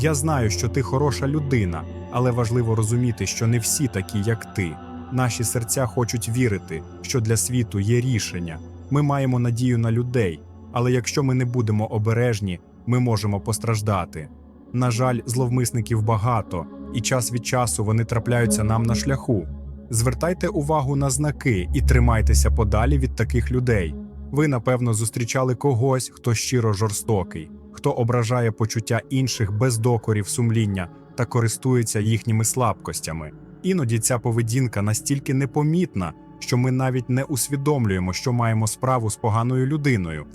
Я знаю, що ти хороша людина, але важливо розуміти, що не всі такі, як ти. Наші серця хочуть вірити, що для світу є рішення. Ми маємо надію на людей, але якщо ми не будемо обережні, ми можемо постраждати. На жаль, зловмисників багато, і час від часу вони трапляються нам на шляху. Звертайте увагу на знаки і тримайтеся подалі від таких людей. Ви, напевно, зустрічали когось, хто щиро жорстокий, хто ображає почуття інших без докорів сумління та користується їхніми слабкостями. Іноді ця поведінка настільки непомітна, що ми навіть не усвідомлюємо, що маємо справу з поганою людиною.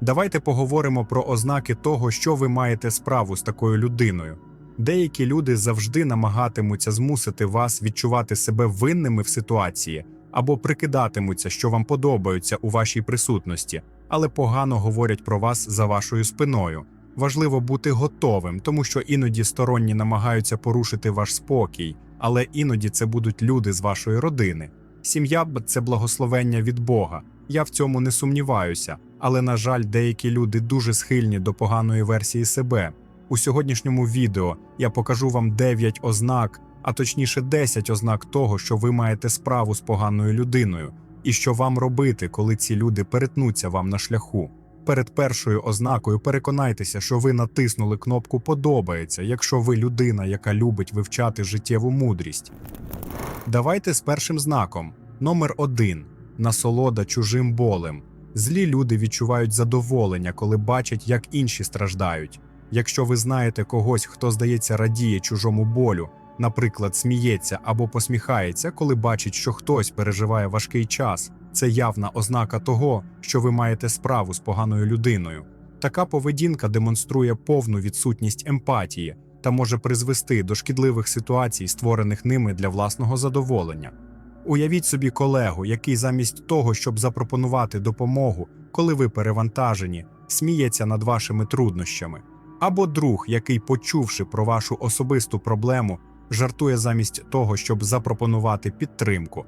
Давайте поговоримо про ознаки того, що ви маєте справу з такою людиною. Деякі люди завжди намагатимуться змусити вас відчувати себе винними в ситуації або прикидатимуться, що вам подобаються у вашій присутності, але погано говорять про вас за вашою спиною. Важливо бути готовим, тому що іноді сторонні намагаються порушити ваш спокій, але іноді це будуть люди з вашої родини. Сім'я це благословення від Бога. Я в цьому не сумніваюся, але на жаль, деякі люди дуже схильні до поганої версії себе. У сьогоднішньому відео я покажу вам 9 ознак, а точніше 10 ознак того, що ви маєте справу з поганою людиною, і що вам робити, коли ці люди перетнуться вам на шляху. Перед першою ознакою переконайтеся, що ви натиснули кнопку Подобається, якщо ви людина, яка любить вивчати життєву мудрість. Давайте з першим знаком. Номер 1. Насолода чужим болем. Злі люди відчувають задоволення, коли бачать, як інші страждають. Якщо ви знаєте когось, хто, здається, радіє чужому болю, наприклад, сміється або посміхається, коли бачить, що хтось переживає важкий час, це явна ознака того, що ви маєте справу з поганою людиною. Така поведінка демонструє повну відсутність емпатії та може призвести до шкідливих ситуацій, створених ними для власного задоволення. Уявіть собі колегу, який замість того, щоб запропонувати допомогу, коли ви перевантажені, сміється над вашими труднощами, або друг, який, почувши про вашу особисту проблему, жартує замість того, щоб запропонувати підтримку.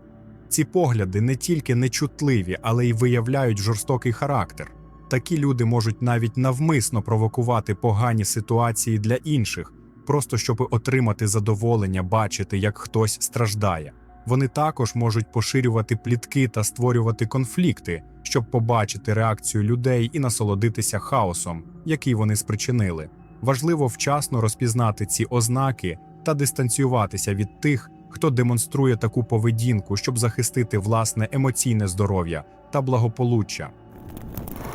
Ці погляди не тільки нечутливі, але й виявляють жорстокий характер. Такі люди можуть навіть навмисно провокувати погані ситуації для інших, просто щоб отримати задоволення бачити, як хтось страждає. Вони також можуть поширювати плітки та створювати конфлікти, щоб побачити реакцію людей і насолодитися хаосом, який вони спричинили. Важливо вчасно розпізнати ці ознаки та дистанціюватися від тих, хто демонструє таку поведінку, щоб захистити власне емоційне здоров'я та благополуччя.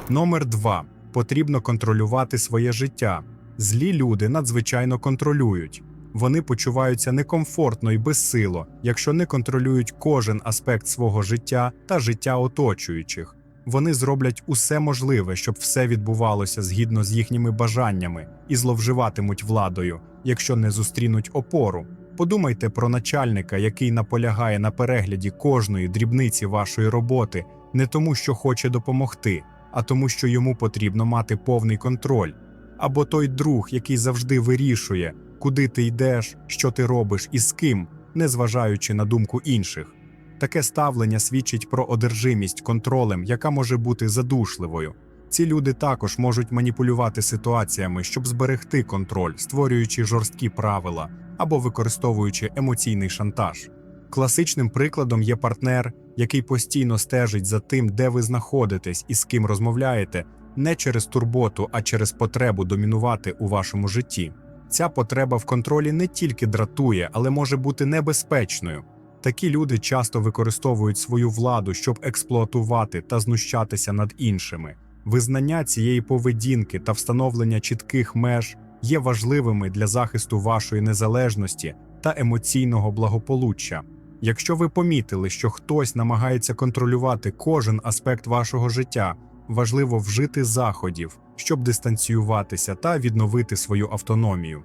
Номер 2. Потрібно контролювати своє життя. Злі люди надзвичайно контролюють. Вони почуваються некомфортно і безсило, якщо не контролюють кожен аспект свого життя та життя оточуючих. Вони зроблять усе можливе, щоб все відбувалося згідно з їхніми бажаннями і зловживатимуть владою, якщо не зустрінуть опору. Подумайте про начальника, який наполягає на перегляді кожної дрібниці вашої роботи, не тому, що хоче допомогти, а тому, що йому потрібно мати повний контроль. Або той друг, який завжди вирішує, куди ти йдеш, що ти робиш і з ким, незважаючи на думку інших. Таке ставлення свідчить про одержимість контролем, яка може бути задушливою. Ці люди також можуть маніпулювати ситуаціями, щоб зберегти контроль, створюючи жорсткі правила або використовуючи емоційний шантаж. Класичним прикладом є партнер, який постійно стежить за тим, де ви знаходитесь і з ким розмовляєте, не через турботу, а через потребу домінувати у вашому житті. Ця потреба в контролі не тільки дратує, але може бути небезпечною. Такі люди часто використовують свою владу, щоб експлуатувати та знущатися над іншими. Визнання цієї поведінки та встановлення чітких меж є важливими для захисту вашої незалежності та емоційного благополуччя. Якщо ви помітили, що хтось намагається контролювати кожен аспект вашого життя, важливо вжити заходів, щоб дистанціюватися та відновити свою автономію.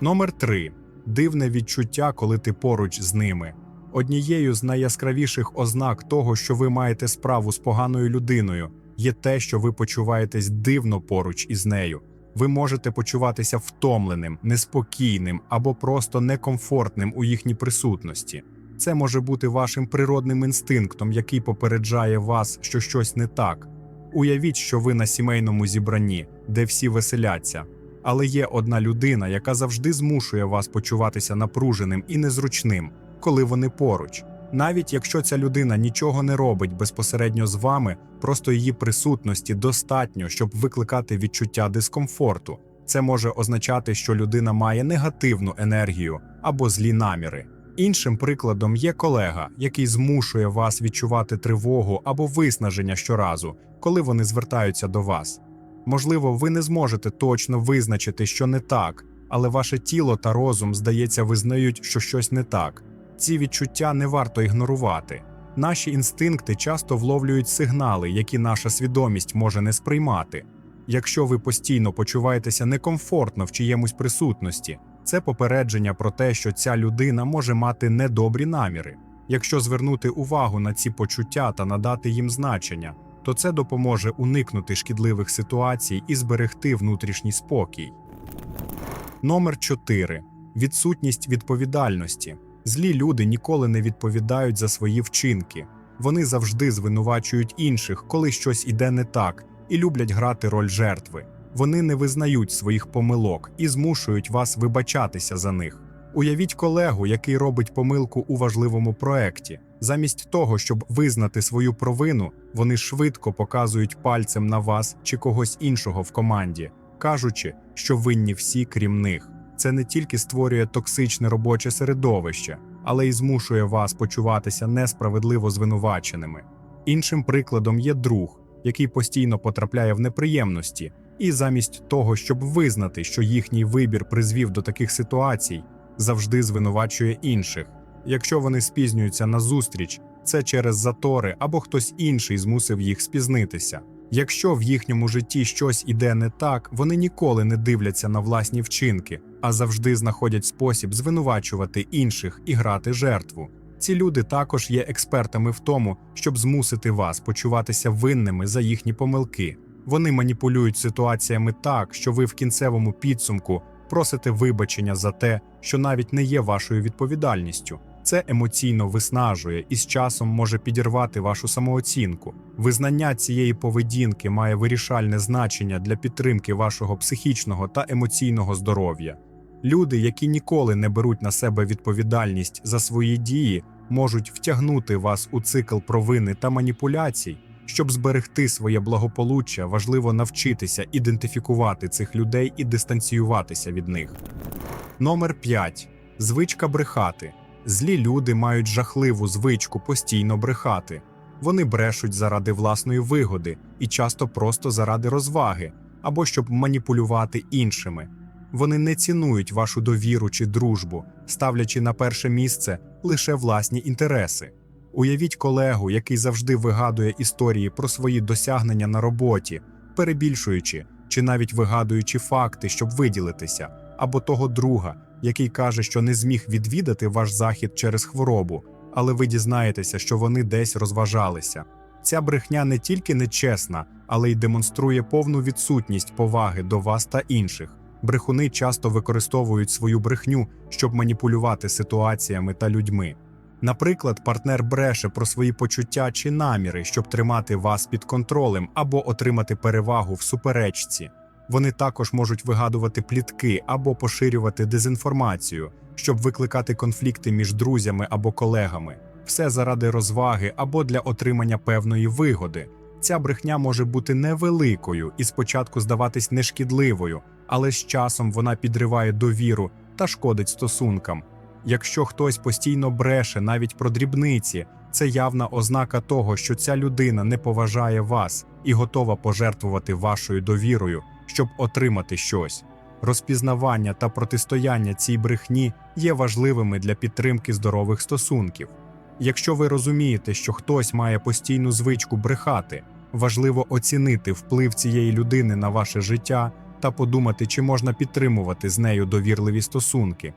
Номер 3. Дивне відчуття, коли ти поруч з ними. Однією з найяскравіших ознак того, що ви маєте справу з поганою людиною, є те, що ви почуваєтесь дивно поруч із нею. Ви можете почуватися втомленим, неспокійним або просто некомфортним у їхній присутності. Це може бути вашим природним інстинктом, який попереджає вас, що щось не так. Уявіть, що ви на сімейному зібранні, де всі веселяться. Але є одна людина, яка завжди змушує вас почуватися напруженим і незручним, коли вони поруч. Навіть якщо ця людина нічого не робить безпосередньо з вами, просто її присутності достатньо, щоб викликати відчуття дискомфорту. Це може означати, що людина має негативну енергію або злі наміри. Іншим прикладом є колега, який змушує вас відчувати тривогу або виснаження щоразу, коли вони звертаються до вас. Можливо, ви не зможете точно визначити, що не так, але ваше тіло та розум, здається, визнають, що щось не так. Ці відчуття не варто ігнорувати. Наші інстинкти часто вловлюють сигнали, які наша свідомість може не сприймати. Якщо ви постійно почуваєтеся некомфортно в чиємусь присутності, це попередження про те, що ця людина може мати недобрі наміри. Якщо звернути увагу на ці почуття та надати їм значення, то це допоможе уникнути шкідливих ситуацій і зберегти внутрішній спокій. Номер 4. Відсутність відповідальності. Злі люди ніколи не відповідають за свої вчинки. Вони завжди звинувачують інших, коли щось іде не так, і люблять грати роль жертви. Вони не визнають своїх помилок і змушують вас вибачатися за них. Уявіть колегу, який робить помилку у важливому проекті. Замість того, щоб визнати свою провину, вони швидко показують пальцем на вас чи когось іншого в команді, кажучи, що винні всі, крім них. Це не тільки створює токсичне робоче середовище, але й змушує вас почуватися несправедливо звинуваченими. Іншим прикладом є друг, який постійно потрапляє в неприємності, і замість того, щоб визнати, що їхній вибір призвів до таких ситуацій, завжди звинувачує інших. Якщо вони спізнюються на зустріч, це через затори або хтось інший змусив їх спізнитися. Якщо в їхньому житті щось іде не так, вони ніколи не дивляться на власні вчинки, а завжди знаходять спосіб звинувачувати інших і грати жертву. Ці люди також є експертами в тому, щоб змусити вас почуватися винними за їхні помилки. Вони маніпулюють ситуаціями так, що ви в кінцевому підсумку просите вибачення за те, що навіть не є вашою відповідальністю. Це емоційно виснажує і з часом може підірвати вашу самооцінку. Визнання цієї поведінки має вирішальне значення для підтримки вашого психічного та емоційного здоров'я. Люди, які ніколи не беруть на себе відповідальність за свої дії, можуть втягнути вас у цикл провини та маніпуляцій. Щоб зберегти своє благополуччя, важливо навчитися ідентифікувати цих людей і дистанціюватися від них. Номер 5. Звичка брехати. Злі люди мають жахливу звичку постійно брехати. Вони брешуть заради власної вигоди і часто просто заради розваги або щоб маніпулювати іншими. Вони не цінують вашу довіру чи дружбу, ставлячи на перше місце лише власні інтереси. Уявіть колегу, який завжди вигадує історії про свої досягнення на роботі, перебільшуючи чи навіть вигадуючи факти, щоб виділитися, або того друга, який каже, що не зміг відвідати ваш захід через хворобу, але ви дізнаєтеся, що вони десь розважалися. Ця брехня не тільки нечесна, але й демонструє повну відсутність поваги до вас та інших. Брехуни часто використовують свою брехню, щоб маніпулювати ситуаціями та людьми. Наприклад, партнер бреше про свої почуття чи наміри, щоб тримати вас під контролем або отримати перевагу в суперечці. Вони також можуть вигадувати плітки або поширювати дезінформацію, щоб викликати конфлікти між друзями або колегами, все заради розваги або для отримання певної вигоди. Ця брехня може бути невеликою і спочатку здаватись нешкідливою, але з часом вона підриває довіру та шкодить стосункам. Якщо хтось постійно бреше навіть про дрібниці, це явна ознака того, що ця людина не поважає вас і готова пожертвувати вашою довірою, щоб отримати щось. Розпізнавання та протистояння цій брехні є важливими для підтримки здорових стосунків. Якщо ви розумієте, що хтось має постійну звичку брехати, важливо оцінити вплив цієї людини на ваше життя та подумати, чи можна підтримувати з нею довірливі стосунки.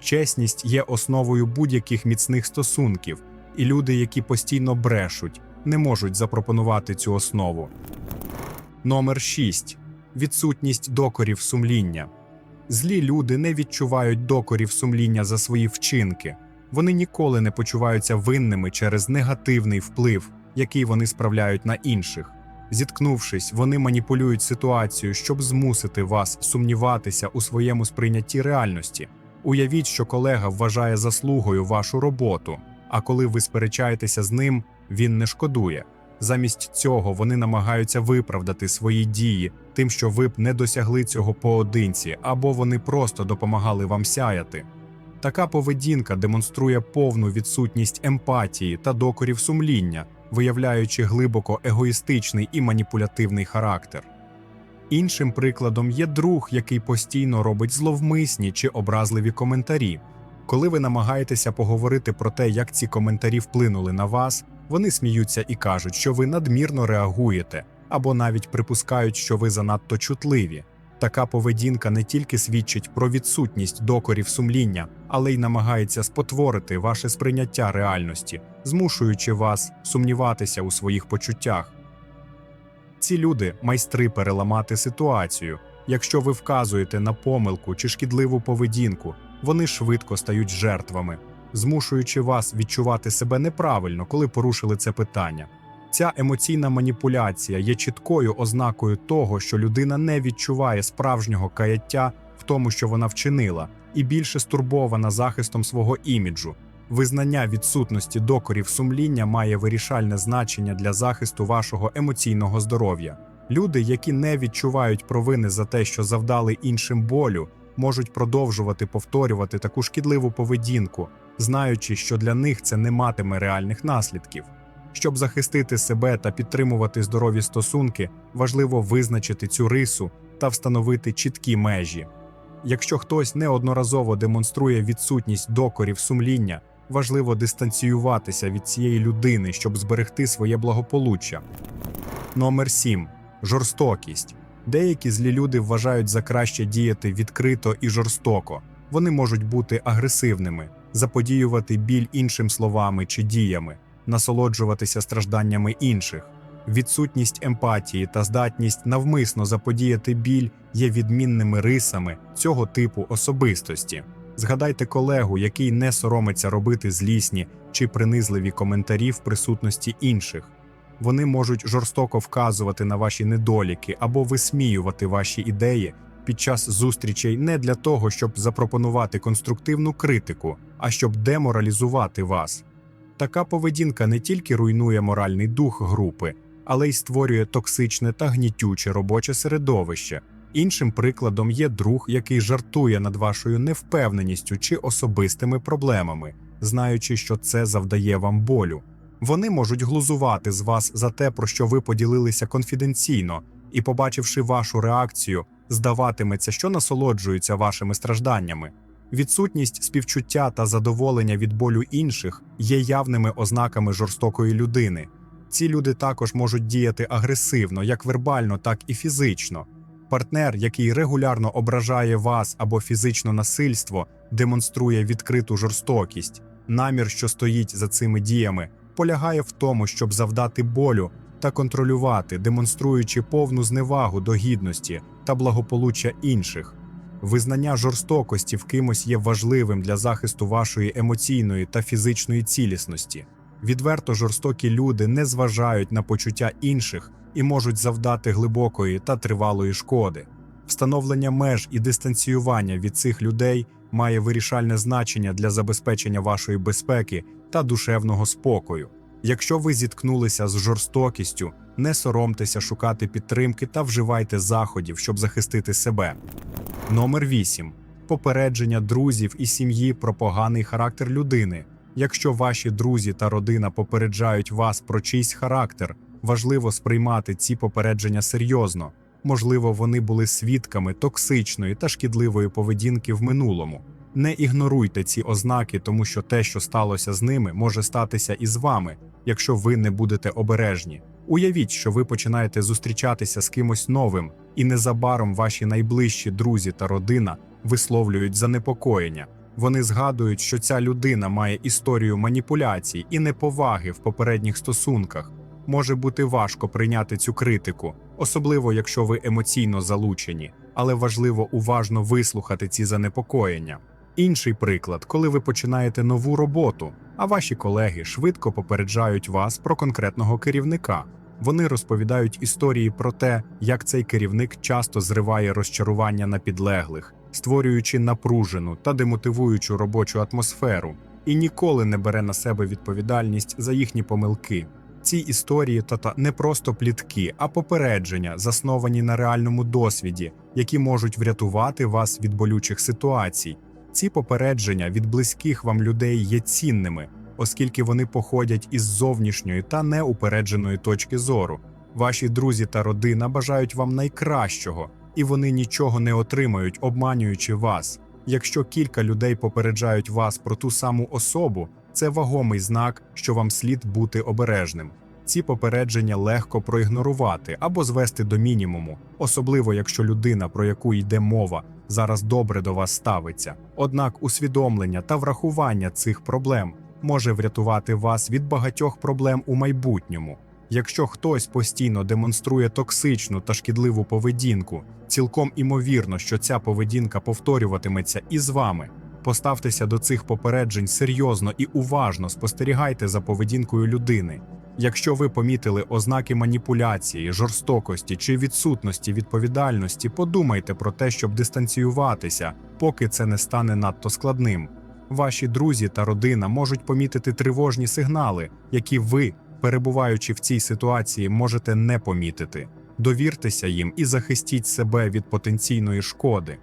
Чесність є основою будь-яких міцних стосунків, і люди, які постійно брешуть, не можуть запропонувати цю основу. Номер 6. Відсутність докорів сумління. Злі люди не відчувають докорів сумління за свої вчинки. Вони ніколи не почуваються винними через негативний вплив, який вони справляють на інших. Зіткнувшись, вони маніпулюють ситуацією, щоб змусити вас сумніватися у своєму сприйнятті реальності. Уявіть, що колега вважає заслугою вашу роботу, а коли ви сперечаєтеся з ним, він не шкодує. Замість цього вони намагаються виправдати свої дії тим, що ви б не досягли цього поодинці, або вони просто допомагали вам сяяти. Така поведінка демонструє повну відсутність емпатії та докорів сумління, виявляючи глибоко егоїстичний і маніпулятивний характер. Іншим прикладом є друг, який постійно робить зловмисні чи образливі коментарі. Коли ви намагаєтеся поговорити про те, як ці коментарі вплинули на вас, вони сміються і кажуть, що ви надмірно реагуєте, або навіть припускають, що ви занадто чутливі. Така поведінка не тільки свідчить про відсутність докорів сумління, але й намагається спотворити ваше сприйняття реальності, змушуючи вас сумніватися у своїх почуттях. Ці люди майстри переламати ситуацію. Якщо ви вказуєте на помилку чи шкідливу поведінку, вони швидко стають жертвами, змушуючи вас відчувати себе неправильно, коли порушили це питання. Ця емоційна маніпуляція є чіткою ознакою того, що людина не відчуває справжнього каяття в тому, що вона вчинила, і більше стурбована захистом свого іміджу. Визнання відсутності докорів сумління має вирішальне значення для захисту вашого емоційного здоров'я. Люди, які не відчувають провини за те, що завдали іншим болю, можуть продовжувати повторювати таку шкідливу поведінку, знаючи, що для них це не матиме реальних наслідків. Щоб захистити себе та підтримувати здорові стосунки, важливо визначити цю рису та встановити чіткі межі. Якщо хтось неодноразово демонструє відсутність докорів сумління, важливо дистанціюватися від цієї людини, щоб зберегти своє благополуччя. Номер 7. Жорстокість. Деякі злі люди вважають за краще діяти відкрито і жорстоко. Вони можуть бути агресивними, заподіювати біль іншим словами чи діями, насолоджуватися стражданнями інших. Відсутність емпатії та здатність навмисно заподіяти біль є відмінними рисами цього типу особистості. Згадайте колегу, який не соромиться робити злісні чи принизливі коментарі в присутності інших. Вони можуть жорстоко вказувати на ваші недоліки або висміювати ваші ідеї під час зустрічей не для того, щоб запропонувати конструктивну критику, а щоб деморалізувати вас. Така поведінка не тільки руйнує моральний дух групи, але й створює токсичне та гнітюче робоче середовище. Іншим прикладом є друг, який жартує над вашою невпевненістю чи особистими проблемами, знаючи, що це завдає вам болю. Вони можуть глузувати з вас за те, про що ви поділилися конфіденційно, і, побачивши вашу реакцію, здаватиметься, що насолоджуються вашими стражданнями. Відсутність співчуття та задоволення від болю інших є явними ознаками жорстокої людини. Ці люди також можуть діяти агресивно, як вербально, так і фізично. Партнер, який регулярно ображає вас або фізично насильство, демонструє відкриту жорстокість. Намір, що стоїть за цими діями, полягає в тому, щоб завдати болю та контролювати, демонструючи повну зневагу до гідності та благополуччя інших. Визнання жорстокості в кимось є важливим для захисту вашої емоційної та фізичної цілісності. Відверто жорстокі люди не зважають на почуття інших і можуть завдати глибокої та тривалої шкоди. Встановлення меж і дистанціювання від цих людей має вирішальне значення для забезпечення вашої безпеки та душевного спокою. Якщо ви зіткнулися з жорстокістю, не соромтеся шукати підтримки та вживайте заходів, щоб захистити себе. Номер 8. Попередження друзів і сім'ї про поганий характер людини. Якщо ваші друзі та родина попереджають вас про чийсь характер, важливо сприймати ці попередження серйозно. Можливо, вони були свідками токсичної та шкідливої поведінки в минулому. Не ігноруйте ці ознаки, тому що те, що сталося з ними, може статися і з вами, якщо ви не будете обережні. Уявіть, що ви починаєте зустрічатися з кимось новим, і незабаром ваші найближчі друзі та родина висловлюють занепокоєння. Вони згадують, що ця людина має історію маніпуляцій і неповаги в попередніх стосунках. Може бути важко прийняти цю критику, особливо якщо ви емоційно залучені, але важливо уважно вислухати ці занепокоєння. Інший приклад, коли ви починаєте нову роботу, а ваші колеги швидко попереджають вас про конкретного керівника. Вони розповідають історії про те, як цей керівник часто зриває розчарування на підлеглих, створюючи напружену та демотивуючу робочу атмосферу, і ніколи не бере на себе відповідальність за їхні помилки. Ці історії та та не просто плітки, а попередження, засновані на реальному досвіді, які можуть врятувати вас від болючих ситуацій. Ці попередження від близьких вам людей є цінними, оскільки вони походять із зовнішньої та неупередженої точки зору. Ваші друзі та родина бажають вам найкращого, і вони нічого не отримають, обманюючи вас. Якщо кілька людей попереджають вас про ту саму особу, це вагомий знак, що вам слід бути обережним. Ці попередження легко проігнорувати або звести до мінімуму, особливо якщо людина, про яку йде мова, зараз добре до вас ставиться. Однак усвідомлення та врахування цих проблем може врятувати вас від багатьох проблем у майбутньому. Якщо хтось постійно демонструє токсичну та шкідливу поведінку, цілком імовірно, що ця поведінка повторюватиметься і з вами. Поставтеся до цих попереджень серйозно і уважно спостерігайте за поведінкою людини. Якщо ви помітили ознаки маніпуляції, жорстокості чи відсутності відповідальності, подумайте про те, щоб дистанціюватися, поки це не стане надто складним. Ваші друзі та родина можуть помітити тривожні сигнали, які ви, перебуваючи в цій ситуації, можете не помітити. Довіртеся їм і захистіть себе від потенційної шкоди.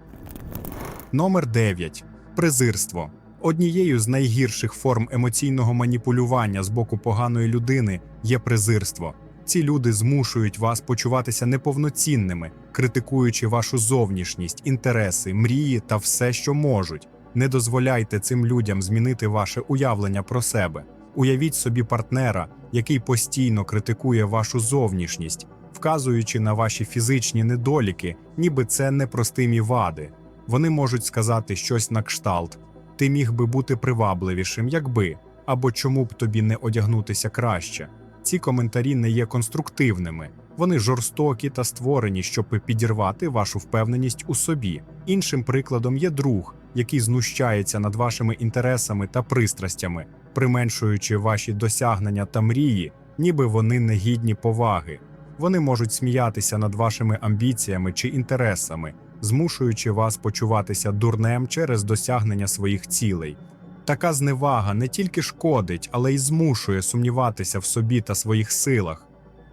Номер 9. Презирство. Однією з найгірших форм емоційного маніпулювання з боку поганої людини є презирство. Ці люди змушують вас почуватися неповноцінними, критикуючи вашу зовнішність, інтереси, мрії та все, що можуть. Не дозволяйте цим людям змінити ваше уявлення про себе. Уявіть собі партнера, який постійно критикує вашу зовнішність, вказуючи на ваші фізичні недоліки, ніби це непростимі вади. Вони можуть сказати щось на кшталт: ти міг би бути привабливішим, якби, або чому б тобі не одягнутися краще. Ці коментарі не є конструктивними, вони жорстокі та створені, щоб підірвати вашу впевненість у собі. Іншим прикладом є друг, який знущається над вашими інтересами та пристрастями, применшуючи ваші досягнення та мрії, ніби вони не гідні поваги. Вони можуть сміятися над вашими амбіціями чи інтересами, змушуючи вас почуватися дурнем через досягнення своїх цілей. Така зневага не тільки шкодить, але й змушує сумніватися в собі та своїх силах.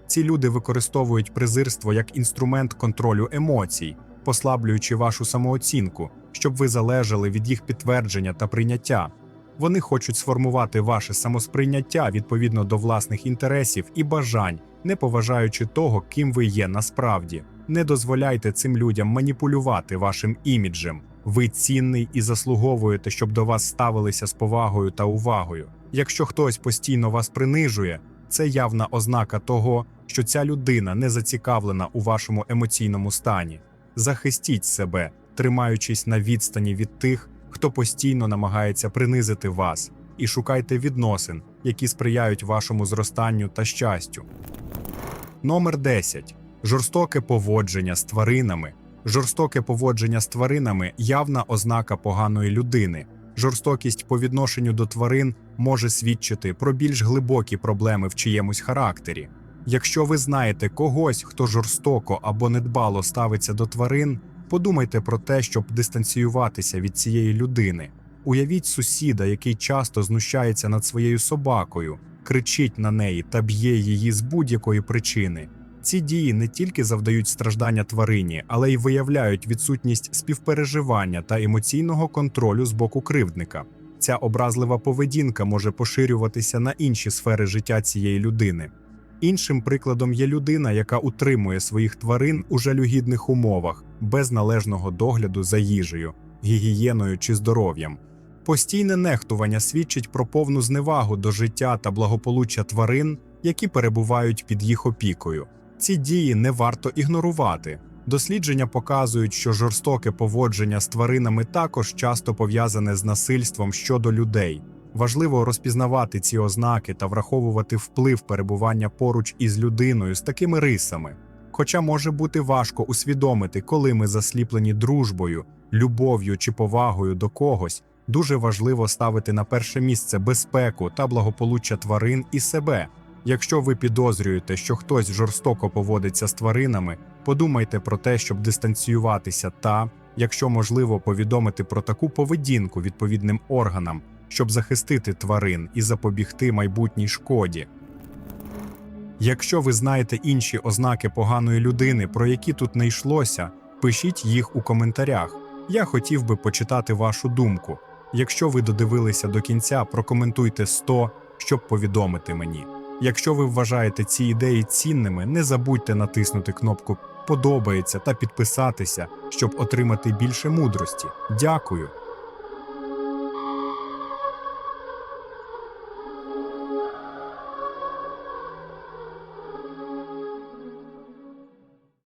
Ці люди використовують презирство як інструмент контролю емоцій, послаблюючи вашу самооцінку, щоб ви залежали від їх підтвердження та прийняття. Вони хочуть сформувати ваше самосприйняття відповідно до власних інтересів і бажань, не поважаючи того, ким ви є насправді. Не дозволяйте цим людям маніпулювати вашим іміджем. Ви цінний і заслуговуєте, щоб до вас ставилися з повагою та увагою. Якщо хтось постійно вас принижує, це явна ознака того, що ця людина не зацікавлена у вашому емоційному стані. Захистіть себе, тримаючись на відстані від тих, хто постійно намагається принизити вас, і шукайте відносин, які сприяють вашому зростанню та щастю. Номер 10. Жорстоке поводження з тваринами. Жорстоке поводження з тваринами явна ознака поганої людини. Жорстокість по відношенню до тварин може свідчити про більш глибокі проблеми в чиємусь характері. Якщо ви знаєте когось, хто жорстоко або недбало ставиться до тварин, подумайте про те, щоб дистанціюватися від цієї людини. Уявіть сусіда, який часто знущається над своєю собакою, кричить на неї та б'є її з будь-якої причини. Ці дії не тільки завдають страждання тварині, але й виявляють відсутність співпереживання та емоційного контролю з боку кривдника. Ця образлива поведінка може поширюватися на інші сфери життя цієї людини. Іншим прикладом є людина, яка утримує своїх тварин у жалюгідних умовах, без належного догляду за їжею, гігієною чи здоров'ям. Постійне нехтування свідчить про повну зневагу до життя та благополуччя тварин, які перебувають під їх опікою. Ці дії не варто ігнорувати. Дослідження показують, що жорстоке поводження з тваринами також часто пов'язане з насильством щодо людей. Важливо розпізнавати ці ознаки та враховувати вплив перебування поруч із людиною з такими рисами. Хоча може бути важко усвідомити, коли ми засліплені дружбою, любов'ю чи повагою до когось, дуже важливо ставити на перше місце безпеку та благополуччя тварин і себе. Якщо ви підозрюєте, що хтось жорстоко поводиться з тваринами, подумайте про те, щоб дистанціюватися та, якщо можливо, повідомити про таку поведінку відповідним органам, щоб захистити тварин і запобігти майбутній шкоді. Якщо ви знаєте інші ознаки поганої людини, про які тут не йшлося, пишіть їх у коментарях. Я хотів би почитати вашу думку. Якщо ви додивилися до кінця, прокоментуйте 100, щоб повідомити мені. Якщо ви вважаєте ці ідеї цінними, не забудьте натиснути кнопку Подобається та підписатися, щоб отримати більше мудрості. Дякую!